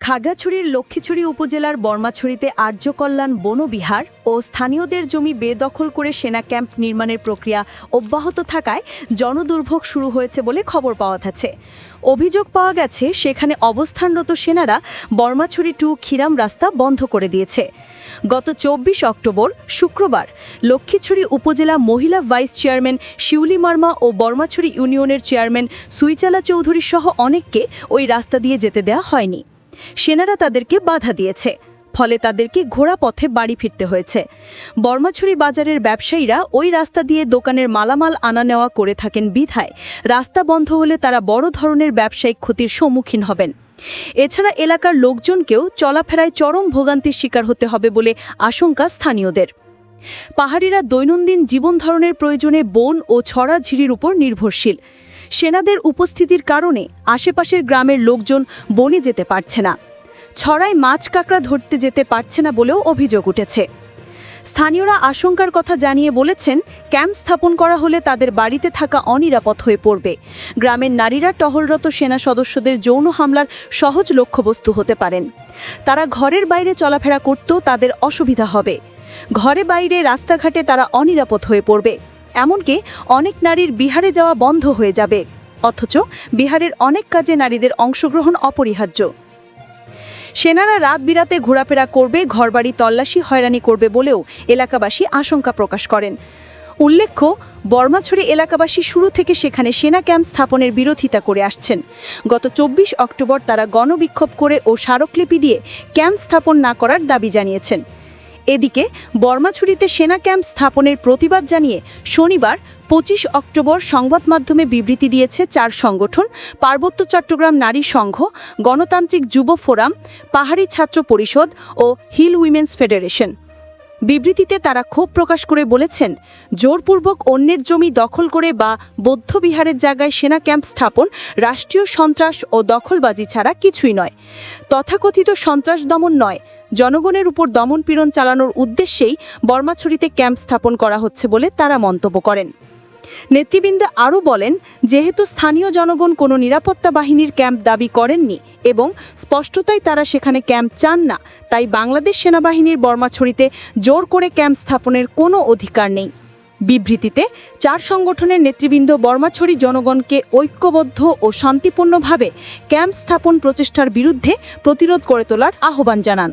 খাগড়াছড়ির লক্ষ্মীছড়ি উপজেলার বর্মাছড়িতে আর্যকল্যাণ বনবিহার ও স্থানীয়দের জমি বেদখল করে সেনা ক্যাম্প নির্মাণের প্রক্রিয়া অব্যাহত থাকায় জনদুর্ভোগ শুরু হয়েছে বলে খবর পাওয়া গেছে। অভিযোগ পাওয়া গেছে, সেখানে অবস্থানরত সেনারা বর্মাছড়ি টু খিরাম রাস্তা বন্ধ করে দিয়েছে। গত চব্বিশ অক্টোবর শুক্রবার লক্ষ্মীছড়ি উপজেলা মহিলা ভাইস চেয়ারম্যান শিউলি মার্মা ও বর্মাছড়ি ইউনিয়নের চেয়ারম্যান সুইচালা চৌধুরী সহ অনেককে ওই রাস্তা দিয়ে যেতে দেওয়া হয়নি। সেনারা তাদেরকে বাধা দিয়েছে। ফলে তাদেরকে ঘোড়া পথে বাড়ি ফিরতে হয়েছে। বর্মাছড়ি বাজারের ব্যবসায়ীরা ওই রাস্তা দিয়ে দোকানের মালামাল আনা নেওয়া করে থাকেন বিধায়। রাস্তা বন্ধ হলে তারা বড় ধরনের ব্যবসায়িক ক্ষতির সম্মুখীন হবেন। এছাড়া এলাকার লোকজনকেও চলাফেরায় চরম ভোগান্তির শিকার হতে হবে বলে আশঙ্কা স্থানীয়দের। পাহাড়িরা দৈনন্দিন জীবন ধারণের প্রয়োজনে বন ও ছড়া ঝিরির উপর নির্ভরশীল। সেনাদের উপস্থিতির কারণে আশেপাশের গ্রামের লোকজন বনে যেতে পারছে না। ছড়ায় মাছ কাঁকড়া ধরতে যেতে পারছে না বলেও অভিযোগ উঠেছে। স্থানীয়রা আশঙ্কার কথা জানিয়ে বলেছেন, ক্যাম্প স্থাপন করা হলে তাদের বাড়িতে থাকা অনিরাপদ হয়ে পড়বে। গ্রামের নারীরা টহলরত সেনা সদস্যদের যৌন হামলার সহজ লক্ষ্যবস্তু হতে পারেন। তারা ঘরের বাইরে চলাফেরা করতেও তাদের অসুবিধা হবে। ঘরে বাইরে রাস্তাঘাটে তারা অনিরাপদ হয়ে পড়বে। এমনকি অনেক নারীর বিহারে যাওয়া বন্ধ হয়ে যাবে। অথচ বিহারের অনেক কাজে নারীদের অংশগ্রহণ অপরিহার্য। সেনারা রাত বিরাতে ঘোরাফেরা করবে, ঘরবাড়ি তল্লাশি হয়রানি করবে বলেও এলাকাবাসী আশঙ্কা প্রকাশ করেন। উল্লেখ্য, বর্মাছড়ি এলাকাবাসী শুরু থেকে সেখানে সেনা ক্যাম্প স্থাপনের বিরোধিতা করে আসছেন। গত চব্বিশ অক্টোবর তারা গণবিক্ষোভ করে ও স্মারকলিপি দিয়ে ক্যাম্প স্থাপন না করার দাবি জানিয়েছেন। এদিকে বর্মাছুরিতে সেনা ক্যাম্প স্থাপনের প্রতিবাদ জানিয়ে শনিবার পঁচিশ অক্টোবর সংবাদ মাধ্যমে বিবৃতি দিয়েছে চার সংগঠন, পার্বত্য চট্টগ্রাম নারী সংঘ, গণতান্ত্রিক যুব ফোরাম, পাহাড়ি ছাত্র পরিষদ ও হিল উইমেন্স ফেডারেশন। বিবৃতিতে তারা ক্ষোভ প্রকাশ করে বলেছেন, জোরপূর্বক অন্যের জমি দখল করে বা বৌদ্ধবিহারের জায়গায় সেনা ক্যাম্প স্থাপন রাষ্ট্রীয় সন্ত্রাস ও দখলবাজি ছাড়া কিছুই নয়। তথাকথিত সন্ত্রাস দমন নয় জনগণের উপর দমনপীড়ন চালানোর উদ্দেশ্যেই বর্মাছড়িতে ক্যাম্প স্থাপন করা হচ্ছে বলে তারা মন্তব্য করেন। নেতৃবৃন্দ আরও বলেন, যেহেতু স্থানীয় জনগণ কোনো নিরাপত্তা বাহিনীর ক্যাম্প দাবি করেননি এবং স্পষ্টতাই তারা সেখানে ক্যাম্প চান না, তাই বাংলাদেশ সেনাবাহিনীর বর্মাছড়িতে জোর করে ক্যাম্প স্থাপনের কোনো অধিকার নেই। বিবৃতিতে, চার সংগঠনের নেতৃবৃন্দ বর্মাছড়ি জনগণকে ঐক্যবদ্ধ ও শান্তিপূর্ণভাবে ক্যাম্প স্থাপন প্রচেষ্টার বিরুদ্ধে প্রতিরোধ করে তোলার আহ্বান জানান।